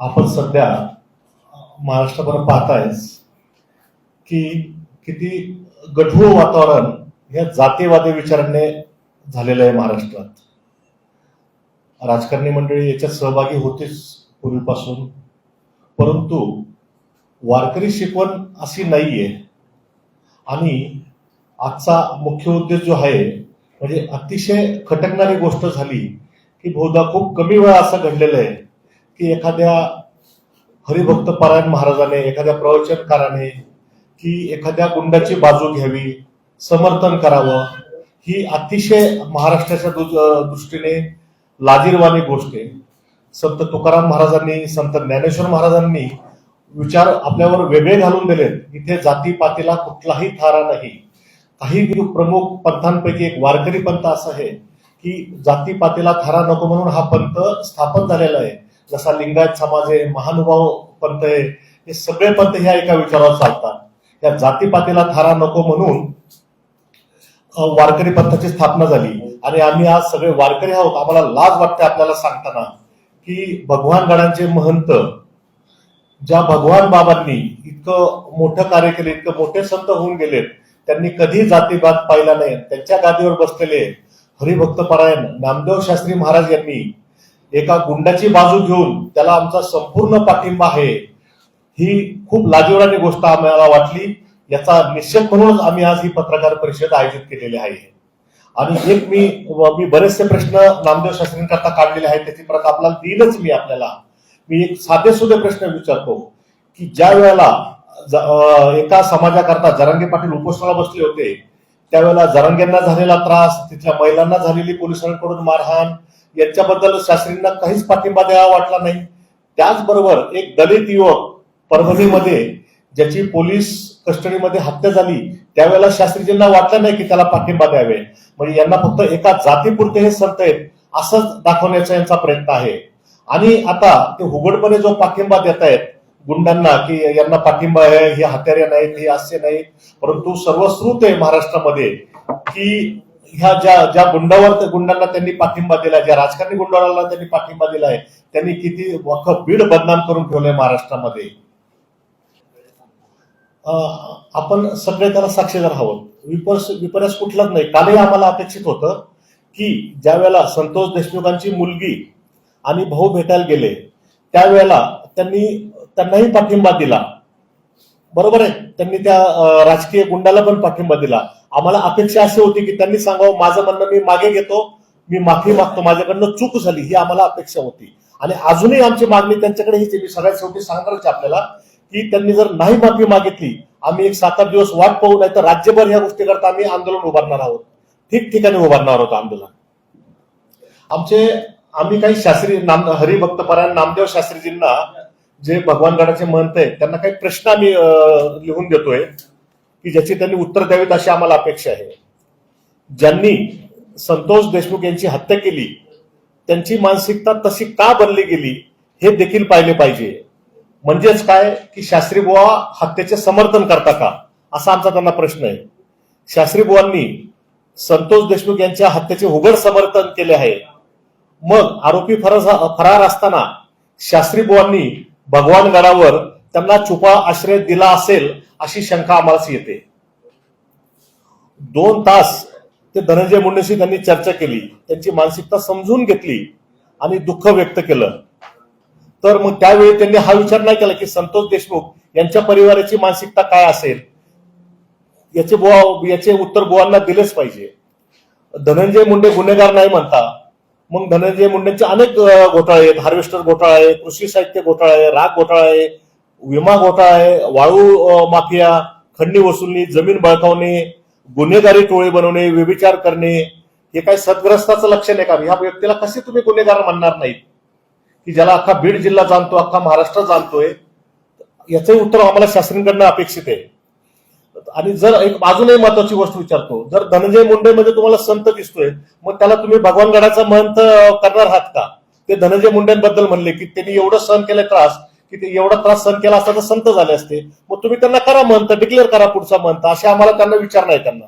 आपण सध्या महाराष्ट्रभर पाहतायच की किती गढूळ वातावरण या जातीवादी विचाराने झालेलं आहे महाराष्ट्रात. राजकारणी मंडळी याच्यात सहभागी होतेच पूर्वीपासून परंतु वारकरी शिकवण अशी नाहीये. आणि आजचा मुख्य उद्देश जो आहे म्हणजे अतिशय खटकणारी गोष्ट झाली की बहुधा खूप कमी वेळा असं घडलेलं आहे. की एखाद्या हरिभक्त परायण महाराजाने एखाद्या प्रवचनकाराने की एखाद्या गुंडाची बाजू घ्यावी समर्थन करावं ही अतिशय महाराष्ट्राच्या दु- दृष्टीने लाजीरवाणी गोष्ट आहे. संत तुकाराम महाराजांनी संत ज्ञानेश्वर महाराजांनी विचार आपल्यावर वेगळे घालून दिलेत. इथे जातीपातीला कुठलाही थारा नाही. काही प्रमुख पंथांपैकी एक वारकरी पंथ असं आहे की जातीपातीला थारा नको म्हणून हा पंथ स्थापन झालेला आहे. जसा लिंगायत समाज आहे महानुभाव पंत आहे हे सगळे पंत ह्या एका विचारावर चालतात. या जातीपातीला थारा नको म्हणून वारकरी पंथाची स्थापना झाली. आणि आम्ही आज सगळे वारकरी आहोत. आम्हाला लाज वाटते आपल्याला सांगताना की भगवान गणांचे महंत ज्या भगवान बाबांनी इतकं मोठं कार्य केले इतकं मोठे संत होऊन गेलेत त्यांनी कधी जातीवाद पाहिला नाही. त्यांच्या गादीवर बसलेले हरिभक्त परायण नामदेव शास्त्री महाराज यांनी एका गुंडाची बाजू घेऊन त्याला आमचा संपूर्ण पाठिंबा आहे. ही खूप लाजिरवाणी गोष्ट आम्हाला वाटली. याचा निश्चित म्हणूनच आम्ही आज ही पत्रकार परिषद आयोजित केलेली आहे. आणि एक मी मी बरेचसे प्रश्न नामदेव शास्त्रींकरता काढलेले आहेत त्याची प्रत आपल्याला देईलच मी आपल्याला. मी एक साधे सुधे प्रश्न विचारतो की ज्या वेळेला एका समाजाकरता जरांगे पाटील उपोषणाला बसले होते त्यावेळेला जरांगेंना झालेला त्रास तिथल्या महिलांना झालेली पोलिसांकडून मारहाण यांच्याबद्दल शास्त्रींना काहीच पाठिंबा द्यावा वाटला नाही. त्याचबरोबर एक दलित युवक परभणीमध्ये ज्याची पोलीस कस्टडीमध्ये हत्या झाली त्यावेळेला शास्त्रीजींना वाटलं नाही की त्याला पाठिंबा द्यावे. म्हणजे यांना फक्त एका जातीपुरते हे संत आहेत असंच दाखवण्याचा यांचा प्रयत्न आहे. आणि आता ते उघडपणे जो पाठिंबा देत आहेत गुंडांना की यांना पाठिंबा आहे हे हत्यारे नाहीत हे असे नाहीत परंतु सर्वश्रुत आहे महाराष्ट्रामध्ये की ह्या ज्या ज्या गुंडावर त्या गुंडांना त्यांनी पाठिंबा दिला ज्या राजकारणी गुंडाला त्यांनी पाठिंबा दिलाय त्यांनी किती वख बीड बदनाम करून ठेवलंय महाराष्ट्रामध्ये. अं, आपण सगळे त्याला साक्षीदार आहोत. विपर्स विपर्यास कुठलाच नाही. कालही आम्हाला अपेक्षित होतं की ज्या वेळेला संतोष देशमुखांची मुलगी आणि भाऊ भेटायला गेले त्यावेळेला त्यांनी त्यांनाही पाठिंबा दिला. बरोबर आहे. त्यांनी त्या राजकीय गुंडाला पण पाठिंबा दिला. आम्हाला अपेक्षा अशी होती की त्यांनी सांगावं माझं म्हणणं मी मागे घेतो मी माफी मागतो माझ्याकडनं चूक झाली ही आम्हाला अपेक्षा होती. आणि अजूनही आमची मागणी त्यांच्याकडे हीच मी सगळ्यात शेवटी सांगणारच आपल्याला की त्यांनी जर नाही माफी मागितली आम्ही एक सात आठ दिवस वाट पाहू नाही तर राज्यभर ह्या गोष्टी करता आम्ही आंदोलन उभारणार आहोत. ठिकठिकाणी उभारणार आहोत आंदोलन. आमचे आम्ही काही शास्त्री नाम हरिभक्तपरायण नामदेव शास्त्रीजींना जे भगवान गणाचे महंत आहेत त्यांना काही प्रश्न आम्ही लिहून देतोय की ज्याची त्यांनी उत्तर द्यावीत अशी आम्हाला अपेक्षा आहे. ज्यांनी संतोष देशमुख यांची हत्या केली त्यांची मानसिकता तशी का बनली गेली हे देखील पाहिले पाहिजे. म्हणजेच काय की शास्त्री बुवा हत्येचे समर्थन करता का? असा आमचा त्यांना प्रश्न आहे. शास्त्री बुवांनी संतोष देशमुख यांच्या हत्येचे उघड समर्थन केले आहे. मग आरोपी फरार फरार असताना शास्त्री बुवांनी भगवान गडावर त्यांना छुपा आश्रय दिला असेल अशी शंका आम्हाला येते. दोन तास ते धनंजय मुंडेशी त्यांनी चर्चा केली. त्यांची मानसिकता समजून घेतली आणि दुःख व्यक्त केलं. तर मग त्यावेळी त्यांनी हा विचार नाही केला की संतोष देशमुख यांच्या परिवाराची मानसिकता काय असेल? याचे बुवा याचे उत्तर बुवांना दिलेच पाहिजे. धनंजय मुंडे गुन्हेगार नाही म्हणता. मग धनंजय मुंडेंचे अनेक घोटाळे आहेत. हार्वेस्टर घोटाळा आहे कृषी साहित्य घोटाळा आहे राग घोटाळा आहे विमा घोटाळा आहे वाळू माफिया खंडी वसुली जमीन बळकावणे गुन्हेगारी टोळे बनवणे व्यभिचार करणे हे काही सद्ग्रस्ताचं लक्षण आहे का? ह्या व्यक्तीला कसे तुम्ही गुन्हेगार म्हणणार नाहीत? की ज्याला अख्खा बीड जिल्हा जाणतो अख्खा महाराष्ट्र जाणतोय याचंही उत्तर आम्हाला शास्त्रींकडनं अपेक्षित आहे. आणि जर एक अजूनही महत्वाची गोष्ट विचारतो जर धनंजय मुंडे मध्ये तुम्हाला संत दिसतोय मग त्याला तुम्ही भगवान गडाचा महंत करणार आहात का? ते धनंजय मुंडेंबद्दल म्हणले की त्यांनी एवढं सहन केलं त्रास की ते एवढा त्रास सहन केला असता तर संत झाले असते. मग तुम्ही त्यांना करा म्हणता डिक्लेअर करा पुढचा म्हणता असे आम्हाला त्यांना विचार नाही त्यांना.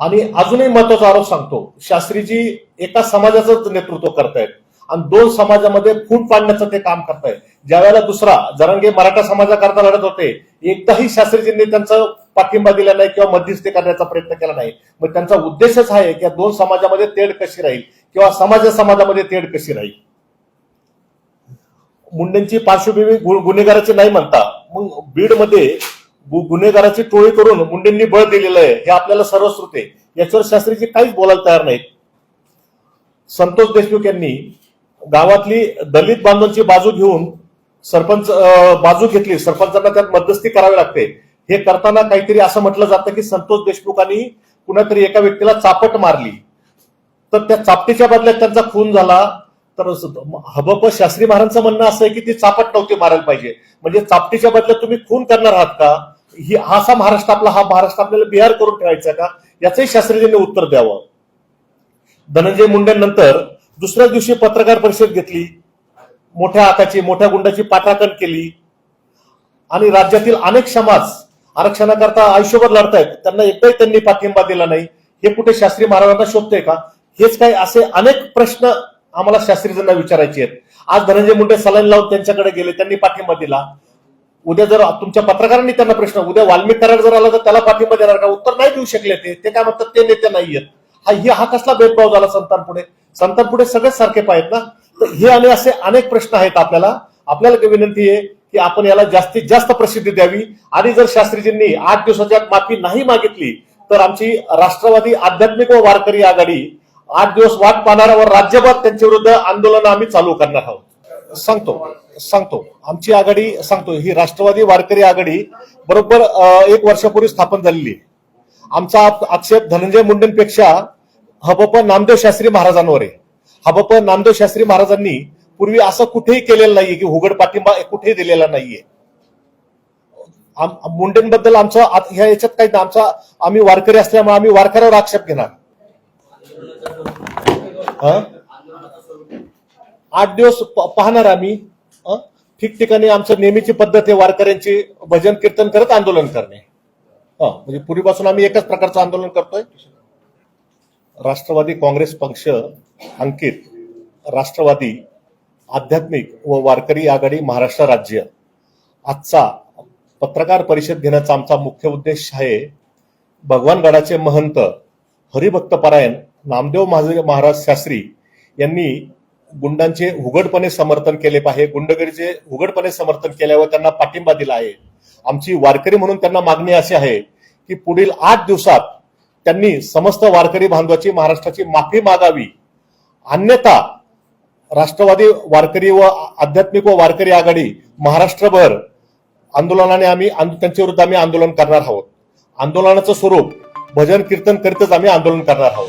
आणि अजूनही महत्त्वाचा आरोप सांगतो शास्त्रीजी एका समाजाचं नेतृत्व करतायत. आणि दोन समाजामध्ये फूट पाडण्याचं ते काम करताय ज्या वेळेला दुसरा जरांगे मराठा समाजाकरता लढत होते एकदाही शास्त्रीजींनी त्यांचा पाठिंबा दिला नाही किंवा मध्यस्थी करण्याचा प्रयत्न केला नाही. मग त्यांचा उद्देशच आहे की दोन समाजामध्ये तेढ कशी राहील किंवा समाज समाजामध्ये तेढ कशी राहील. मुंडेंची पार्श्वभूमी गुन्हेगाराची नाही म्हणता मग बीडमध्ये गु- गुन्हेगाराची टोळी करून मुंडेंनी बळ दिलेलं आहे हे आपल्याला सर्वश्रुत आहे याच्यावर शास्त्रीजी काहीच बोलायला तयार नाहीत. संतोष देशमुख यांनी गावातली दलित बांधवांची बाजू घेऊन सरपंच बाजू घेतली. सरपंचांना त्यात मध्यस्थी करावी लागते. हे करताना काहीतरी असं म्हटलं जातं की संतोष देशमुखांनी कुणातरी एका व्यक्तीला चापट मारली. तर त्या चापटीच्या बदल्यात त्यांचा खून झाला. तर हबप शास्त्री महाराजांचं म्हणणं असं आहे की ती चापट नव्हती मारायला पाहिजे. म्हणजे चापटीच्या बदल्यात तुम्ही खून करणार आहात का? ही हा असा महाराष्ट्र आपला हा महाराष्ट्र आपल्याला बिहार करून ठेवायचा का? याचंही शास्त्रीजींनी उत्तर द्यावं. धनंजय मुंडेंनंतर दुसऱ्या दिवशी पत्रकार परिषद घेतली मोठ्या हाताची मोठ्या गुंडाची पाठाकण केली. आणि राज्यातील अनेक समाज आरक्षणाकरता आयुष्यभर लढतायत. त्यांना एकदाही त्यांनी पाठिंबा दिला नाही. हे कुठे शास्त्री महाराजांना शोधतोय का? हेच काय असे अनेक प्रश्न आम्हाला शास्त्रीजींना विचारायचे आहेत. आज धनंजय मुंडे सलाईन लावून त्यांच्याकडे गेले त्यांनी पाठिंबा दिला. उद्या जर तुमच्या पत्रकारांनी त्यांना प्रश्न उद्या वाल्मिक करार जर आला तर त्याला पाठिंबा देणार का? उत्तर नाही देऊ शकले ते. ते काय म्हणतात? ते नेते नाहीयेत. हा हे हा कसला भेदभाव झाला संतांपुढे? संतांपुढे सगळेच सारखे पाहिजेत ना? तर हे आणि असे अनेक प्रश्न आहेत आपल्याला. आपल्याला विनंती आहे की आपण याला जास्तीत जास्त प्रसिद्धी द्यावी. आणि जर शास्त्रीजींनी आठ दिवसाच्या आत माफी नाही मागितली तर आमची राष्ट्रवादी आध्यात्मिक व वारकरी आघाडी आठ दिवस वाट पाहणाऱ्यावर राज्यभर त्यांच्या विरुद्ध आंदोलन आम्ही चालू करणार आहोत. सांगतो सांगतो. आमची आघाडी सांगतो ही राष्ट्रवादी वारकरी आघाडी बरोबर एक वर्षापूर्वी स्थापन झालेली आहे. आमचा आक्षेप धनंजय मुंडेंपेक्षा हबप नामदेव शास्त्री महाराजांवर आहे. हबप नामदेव शास्त्री महाराजांनी पूर्वी असं कुठेही केलेलं नाहीये की हुगड पाठिंबा कुठेही दिलेला नाहीये. मुंडेंबद्दल आमचं ह्या याच्यात काही आमचा आम्ही वारकरी असल्यामुळे आम्ही वारकऱ्यावर आक्षेप घेणार. आठ दिवस पाहणार आम्ही. ठिकठिकाणी आमचं नेहमीची पद्धत आहे वारकऱ्यांची भजन कीर्तन करत आंदोलन करणे. म्हणजे पूर्वीपासून आम्ही एकच प्रकारचं आंदोलन करतोय. राष्ट्रवादी काँग्रेस पक्ष अंकित राष्ट्रवादी आध्यात्मिक व वारकरी आघाडी महाराष्ट्र राज्य. आजचा पत्रकार परिषद घेण्याचा आमचा मुख्य उद्देश आहे भगवानगडाचे महंत हरिभक्त परायण नामदेव महाज- महाराज शास्त्री यांनी गुंडांचे उघडपणे समर्थन केले पाहिजे. गुंडगिरीचे उघडपणे समर्थन केल्यावर त्यांना पाठिंबा दिला आहे. आमची वारकरी म्हणून त्यांना मागणी अशी आहे की पुढील आठ दिवसात त्यांनी समस्त वारकरी बांधवाची महाराष्ट्राची माफी मागावी. अन्यथा राष्ट्रवादी वारकरी व आध्यात्मिक व वारकरी आघाडी महाराष्ट्रभर आंदोलनाने आम्ही त्यांच्या विरुद्ध आम्ही आंदोलन करणार आहोत. आंदोलनाचं स्वरूप भजन कीर्तन करीतच आम्ही आंदोलन करणार आहोत.